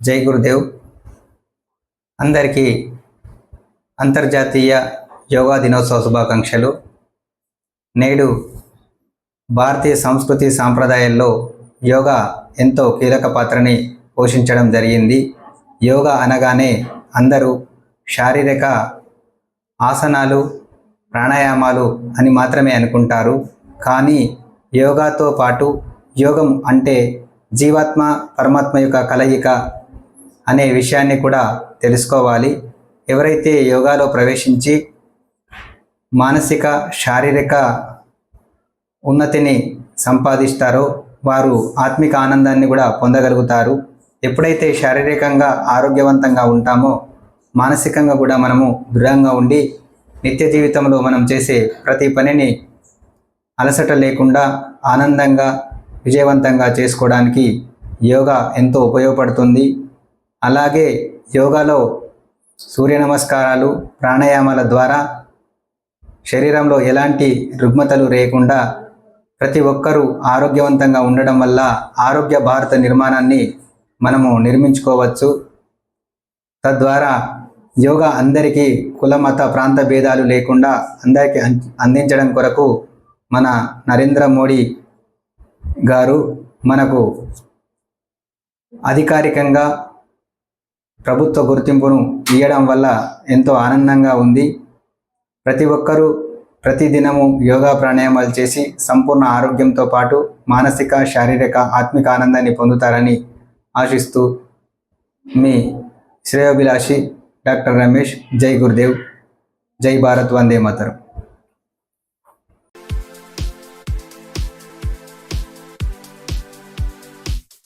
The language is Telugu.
జై గురుదేవ్. అందరికీ అంతర్జాతీయ యోగా దినోత్సవ శుభాకాంక్షలు. నేడు భారతీయ సంస్కృతి సాంప్రదాయాల్లో యోగా ఎంతో కీలక పాత్రని పోషించడం జరిగింది. యోగా అనగానే అందరూ శారీరక ఆసనాలు ప్రాణాయామాలు అని మాత్రమే అనుకుంటారు. కానీ యోగాతో పాటు యోగం అంటే జీవాత్మ పరమాత్మ యొక్క కలయిక అనే విషయాన్ని కూడా తెలుసుకోవాలి. ఎవరైతే యోగాలో ప్రవేశించి మానసిక శారీరక ఉన్నతిని సంపాదిస్తారో వారు ఆత్మిక ఆనందాన్ని కూడా పొందగలుగుతారు. ఎప్పుడైతే శారీరకంగా ఆరోగ్యవంతంగా ఉంటామో మానసికంగా కూడా మనము దృఢంగా ఉండి నిత్య జీవితంలో మనం చేసే ప్రతి పనిని అలసట లేకుండా ఆనందంగా విజయవంతంగా చేసుకోవడానికి యోగా ఎంతో ఉపయోగపడుతుంది. అలాగే యోగాలో సూర్య నమస్కారాలు ప్రాణాయామాల ద్వారా శరీరంలో ఎలాంటి రుగ్మతలు లేకుండా ప్రతి ఒక్కరూ ఆరోగ్యవంతంగా ఉండడం వల్ల ఆరోగ్య భారత నిర్మాణాన్ని మనము నిర్మించుకోవచ్చు. తద్వారా యోగా అందరికీ కుల మత ప్రాంత భేదాలు లేకుండా అందరికీ అం- అందించడం కొరకు మన నరేంద్ర మోడీ గారు మనకు అధికారికంగా ప్రభుత్వ గుర్తింపును ఇవ్వడం వల్ల ఎంతో ఆనందంగా ఉంది. ప్రతి ఒక్కరూ ప్రతిదినము యోగా ప్రాణాయామాలు చేసి సంపూర్ణ ఆరోగ్యంతో పాటు మానసిక శారీరక ఆత్మిక ఆనందాన్ని పొందుతారని ఆశిస్తూ మీ శ్రేయోభిలాషి డాక్టర్ రమేష్ జై గురుదేవ్ జై భారత్ వందే మాతరం.